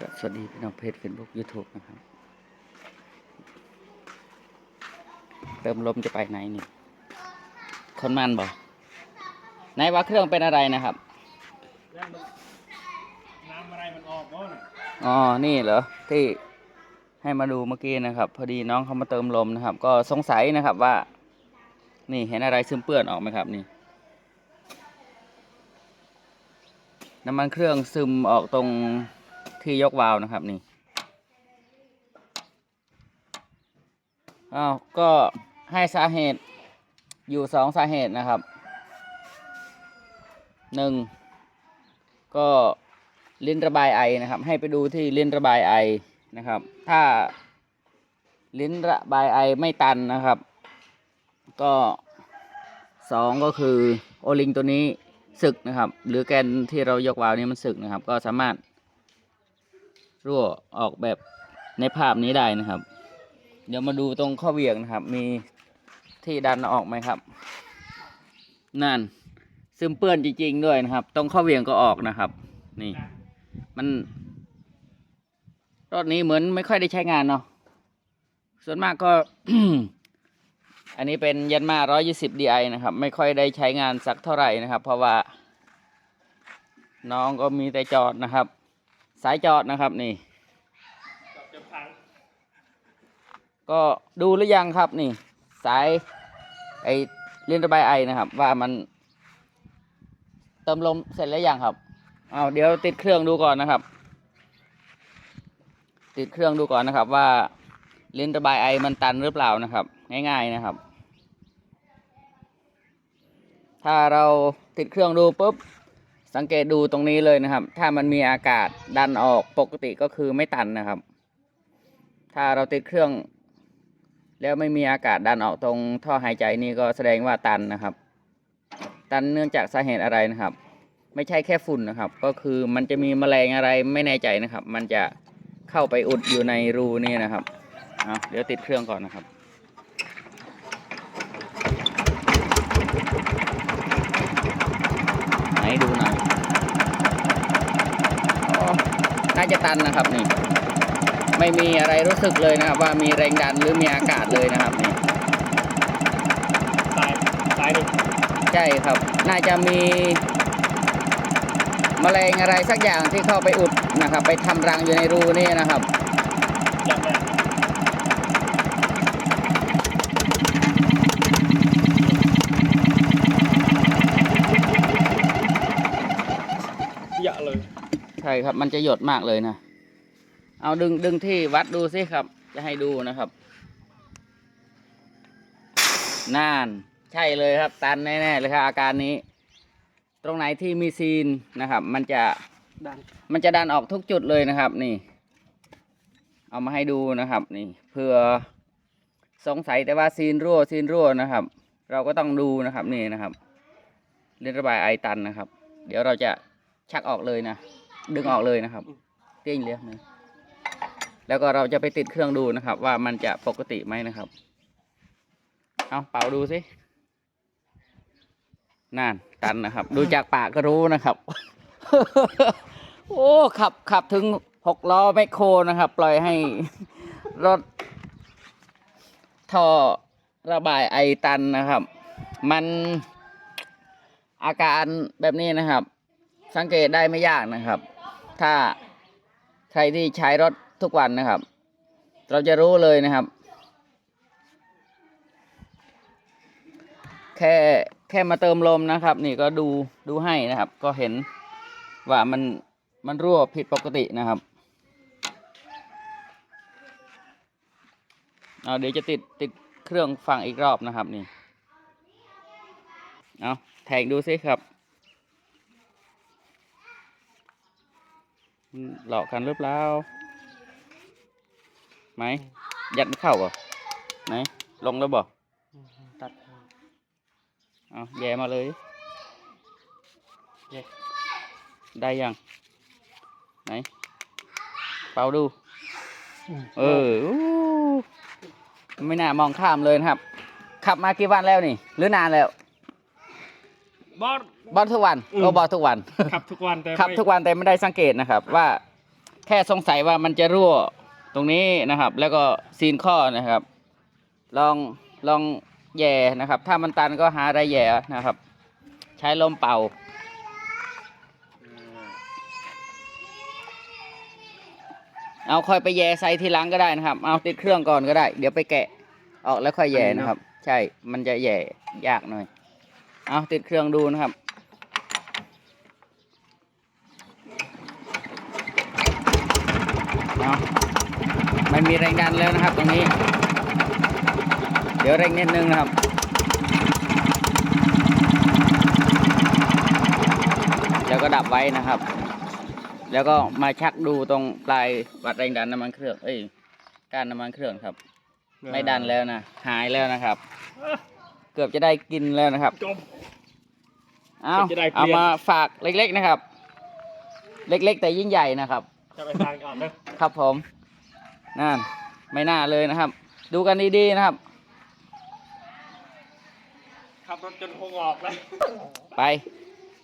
ครับสวัสดีพี่น้องเพจเฟซบุ๊กยูทูบนะครับ เติมลมจะไปไหนนี่ คนมันบอกไหนว่าเครื่องเป็นอะไรนะครับน้ำอะไรมันออกบ่น่ะอ๋อ นี่เหรอ ที่ให้มาดูเมื่อกี้นะครับ พอดีน้องเขามาเติมลมนะครับ ก็สงสัยนะครับว่า นี่เห็นอะไรซึมเปื้อนออกไหมครับนี่น้ำมันเครื่องซึมออกตรง ที่ยกวาล์วนะครับนี่อ้าวก็ให้สาเหตุอยู่สองสาเหตุนะครับหนึ่งก็ลิ้นระบายไอนะครับ ให้ไปดูที่ลิ้นระบายไอนะครับ ถ้าลิ้นระบายไอไม่ตันนะครับ ก็สองก็คือโอลิงตัวนี้สึกนะครับ หรือแกนที่เรายกวาล์วนี้มันสึกนะครับ ก็สามารถ รั่วออกแบบในภาพนี้ได้นะครับ เดี๋ยวมาดูตรงข้อเหวี่ยงนะครับ มีที่ดันออกไหมครับ นั่นซึมเปื้อนจริงๆด้วยนะครับ ตรงข้อเหวี่ยงก็ออกนะครับ นี่ มันรถนี้เหมือนไม่ค่อยได้ใช้งานเนาะส่วนมากก็ อันนี้เป็นยันมา 120 di นะครับ ไม่ค่อยได้ใช้งานสักเท่าไหร่นะครับ เพราะว่า น้องก็มีแต่จอดนะครับ สายจอดนะครับนี่ ก็ดูหรือยังครับนี่ สายไอเลียนระบายไอนะครับ ว่ามัน เติมลมเสร็จแล้วยังครับเอาเดี๋ยวติดเครื่องดูก่อนนะครับ ติดเครื่องดูก่อนนะครับ ว่าเลียนระบายไอมันตันหรือเปล่านะครับ ง่าย ๆนะครับ ถ้าเราติดเครื่องดูปุ๊บ สังเกตดูตรงนี้เลยนะครับ ถ้ามันมีอากาศดันออกปกติก็คือไม่ตันนะครับ ถ้าเราติดเครื่อง แล้วไม่มีอากาศดันออกตรงท่อหายใจนี่ก็แสดงว่าตันนะครับ ตันเนื่องจากสาเหตุอะไรนะครับ ไม่ใช่แค่ฝุ่นนะครับ ก็คือมันจะมีแมลงอะไรไม่แน่ใจนะครับ มันจะเข้าไปอุดอยู่ในรูนี่นะครับเเดี๋ยวติดเครื่องก่อนนะครับ ไหนดูหน่อยอ๋อน่าจะตันนะครับนี่ไม่มีอะไรรู้สึกเลยนะครับ ว่ามีแรงดันหรือมีอากาศเลยนะครับนี่ตายตายดิใช่ครับ น่าจะมีแมลงอะไรสักอย่างที่เข้าไปอุดนะครับ ไปทำรังอยู่ในรูนี่นะครับจับเลยเยอะเลยใช่ครับมันจะหยดมากเลยนะ เอาดึงดึงที่วัดดูสิครับ จะให้ดูนะครับน่านใช่เลยครับ ตันแน่ๆเลยครับอาการนี้ ตรงไหนที่มีซีนนะครับ มันจะดังมันจะดันออกทุกจุดเลยนะครับ นี่ เอามาให้ดูนะครับ นี่เพื่อสงสัยแต่ว่าซีนรั่วซีนรั่วนะครับ เราก็ต้องดูนะครับนี่นะครับเรียนระบายไอตันนะครับ เดี๋ยวเราจะชักออกเลยนะ ดึงออกเลยนะครับเตี้ยงเลี้ยงนะแล้วก็เราจะไปติดเครื่องดูนะครับ ว่ามันจะปกติไหมนะครับ เอาเป่าดูสินั่นตันนะครับ ดูจากปากก็รู้นะครับ โอ้ขับขับถึงหกล้อแมคโครนะครับ ปล่อยให้รถท่อระบายไอตันนะครับ มันอาการแบบนี้นะครับ สังเกตได้ไม่ยากนะครับ ถ้าใครที่ใช้รถทุกวันนะครับ เราจะรู้เลยนะครับ แค่แค่มาเติมลมนะครับ นี่ก็ดูดูให้นะครับ ก็เห็นว่ามันมันรั่วผิดปกตินะครับเอาเดี๋ยวจะติดติดเครื่องฟังอีกรอบนะครับนี่ เอาแทงดูสิครับอืม หลอกกันหรือเปล่าไหมยัดไม่เข้าบ่ไหนลงแล้วบ่ตัดเอาแย่มาเลยเย้ได้ยังไหนเป่าดู เอออู้ไม่น่ามองข้ามเลยนะครับ ขับมากี่วันแล้วนี่ หรือนานแล้ว บอส บอลทุกวันอืมโอ้บอลทุกวัน ขับทุกวันแต่ขับไม่ทุกวันแต่ไม่ได้สังเกตนะครับว่าแค่สงสัยว่ามันจะรั่วตรงนี้นะครับ แล้วก็ซีนข้อนะครับ ลองลองแย่นะครับ ถ้ามันตันก็หาอะไรแย่นะครับ ใช้ลมเป่า เอาค่อยไปแย่ใส่ทีหลังก็ได้นะครับ เอาติดเครื่องก่อนก็ได้ เดี๋ยวไปแกะออกแล้วค่อยแย่นะครับ ใช่มันจะแย่ยากหน่อย เอาติดเครื่องดูนะครับ เอามันมีแรงดันแล้วนะครับตรงนี้ เดี๋ยวเร่งนิดนึงนะครับแล้วก็ดับไว้นะครับ แล้วก็มาชักดูตรงปลายวัดแรงดันน้ำมันเครื่อง เอ้ย กานน้ำมันเครื่องครับ ไม่ดันแล้วนะ หายแล้วนะครับ เกือบจะได้กินแล้วนะครับจบเอาเกือบจะได้เปลี่ยน เอามาฝากเล็กๆนะครับ เล็กๆ แต่ยิ่งใหญ่นะครับ จะไปทางก่อนนะ ครับผมนั่นไม่น่าเลยนะครับ ดูกันดีๆนะครับ ขับรถจนคงออกเลย ไป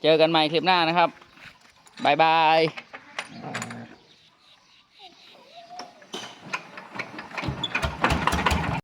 เจอกันใหม่คลิปหน้านะครับบายบาย